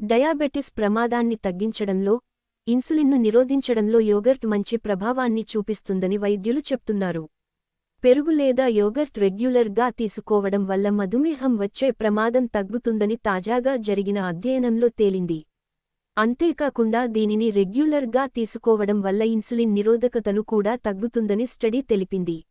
Diabetes ప్రమాదాన్ని తగ్గించడంలో ఇన్సులిన్ను నిరోధించడంలో యోగర్ట్ మంచి ప్రభావాన్ని చూపిస్తుందని వైద్యులు చెప్తున్నారు. పెరుగు లేదా యోగర్ట్ రెగ్యులర్గా తీసుకోవడం వల్ల మధుమేహం వచ్చే ప్రమాదం తగ్గుతుందని తాజాగా జరిగిన అధ్యయనంలో తేలింది. అంతేకాకుండా దీనిని రెగ్యులర్గా తీసుకోవడం వల్ల ఇన్సులిన్ నిరోధకతను కూడా తగ్గుతుందని స్టడీ తెలిపింది.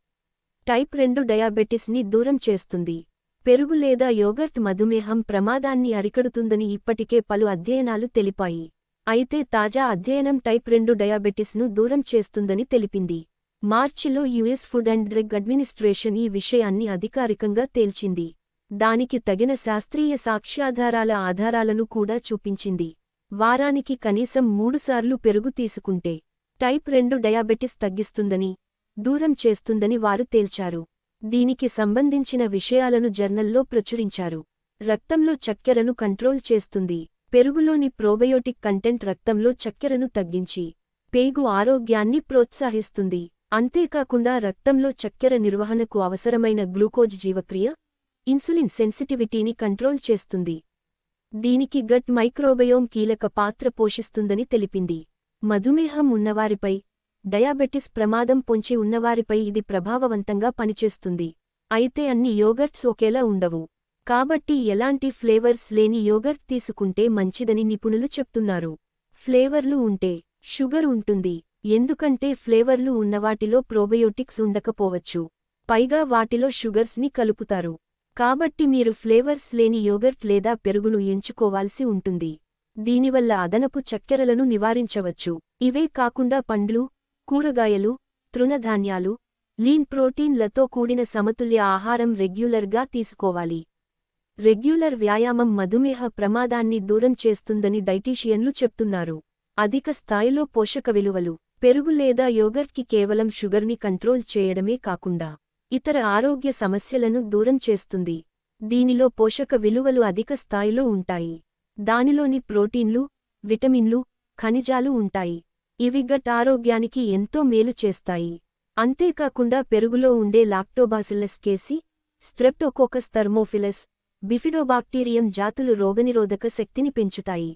టైప్ రెండు డయాబెటిస్ని దూరం చేస్తుంది. పెరుగు లేదా యోగర్ట్ మధుమేహం ప్రమాదాన్ని అరికడుతుందని ఇప్పటికే పలు అధ్యయనాలు తెలిపాయి. అయితే తాజా అధ్యయనం టైప్ రెండు డయాబెటిస్ను దూరం చేస్తుందని తెలిపింది. మార్చిలో US food and drug administration ఈ విషయాన్ని అధికారికంగా తేల్చింది. దానికి తగిన శాస్త్రీయ సాక్ష్యాధారాల ఆధారాలను కూడా చూపించింది. వారానికి కనీసం మూడుసార్లు పెరుగు తీసుకుంటే టైప్ రెండు డయాబెటిస్ తగ్గిస్తుందని దూరం చేస్తుందని వారు తేల్చారు. దీనికి సంబంధించిన విషయాలను జర్నల్లో ప్రచురించారు. రక్తంలో చక్కెరను కంట్రోల్ చేస్తుంది. పెరుగులోని ప్రోబయోటిక్ కంటెంట్ రక్తంలో చక్కెరను తగ్గించి పేగు ఆరోగ్యాన్ని ప్రోత్సహిస్తుంది. అంతేకాకుండా రక్తంలో చక్కెర నిర్వహణకు అవసరమైన గ్లూకోజ్ జీవక్రియ ఇన్సులిన్ సెన్సిటివిటీని కంట్రోల్ చేస్తుంది. దీనికి గట్ మైక్రోబయోమ్ కీలక పాత్ర పోషిస్తుందని తెలిపింది. మధుమేహం ఉన్నవారిపై డయాబెటిస్ ప్రమాదం పొంచి ఉన్నవారిపై ఇది ప్రభావవంతంగా పనిచేస్తుంది. అయితే అన్ని యోగర్ట్స్ ఒకేలా ఉండవు. కాబట్టి ఎలాంటి ఫ్లేవర్స్ లేని యోగర్ట్ తీసుకుంటే మంచిదని నిపుణులు చెప్తున్నారు. ఫ్లేవర్లు ఉంటే షుగర్ ఉంటుంది. ఎందుకంటే ఫ్లేవర్లు ఉన్నవాటిలో ప్రోబయోటిక్స్ ఉండకపోవచ్చు. పైగా వాటిలో షుగర్స్ని కలుపుతారు. కాబట్టి మీరు ఫ్లేవర్స్ లేని యోగర్ట్ లేదా పెరుగును ఎంచుకోవాల్సి ఉంటుంది. దీనివల్ల అదనపు చక్కెరలను నివారించవచ్చు. ఇవే కాకుండా పండ్లు కూరగాయలు తృణధాన్యాలు లీన్ ప్రోటీన్లతో కూడిన సమతుల్య ఆహారం రెగ్యులర్గా తీసుకోవాలి. రెగ్యులర్ వ్యాయామం మధుమేహ ప్రమాదాన్ని దూరం చేస్తుందని డైటీషియన్లు చెప్తున్నారు. అధిక స్థాయిలో పోషక విలువలు పెరుగు లేదా యోగర్ట్కి కేవలం షుగర్ని కంట్రోల్ చేయడమే కాకుండా ఇతర ఆరోగ్య సమస్యలను దూరం చేస్తుంది. దీనిలో పోషక విలువలు అధిక స్థాయిలో ఉంటాయి. దానిలోని ప్రోటీన్లు విటమిన్లు ఖనిజాలు ఉంటాయి. ఇవి గట్ ఆరోగ్యానికి ఎంతో మేలు చేస్తాయి. అంతేకాకుండా పెరుగులో ఉండే లాక్టోబాసిల్లస్ కేసి స్ట్రెప్టోకోకస్ థర్మోఫిలస్ బిఫిడోబాక్టీరియం జాతులు రోగనిరోధక శక్తిని పెంచుతాయి.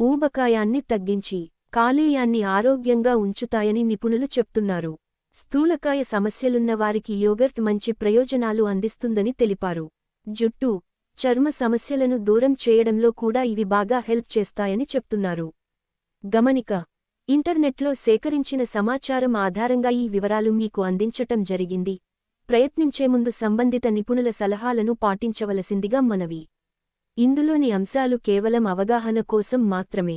ఊబకాయాన్ని తగ్గించి కాలేయాన్ని ఆరోగ్యంగా ఉంచుతాయని నిపుణులు చెప్తున్నారు. స్థూలకాయ సమస్యలున్నవారికి యోగర్ట్ మంచి ప్రయోజనాలు అందిస్తుందని తెలిపారు. జుట్టు చర్మ సమస్యలను దూరం చేయడంలో కూడా ఇవి బాగా హెల్ప్ చేస్తాయని చెప్తున్నారు. గమనిక ఇంటర్నెట్లో సేకరించిన సమాచారం ఆధారంగా ఈ వివరాలు మీకు అందించటం జరిగింది. ప్రయత్నించే ముందు సంబంధిత నిపుణుల సలహాలను పాటించవలసిందిగా మనవి. ఇందులోని అంశాలు కేవలం అవగాహన కోసం మాత్రమే.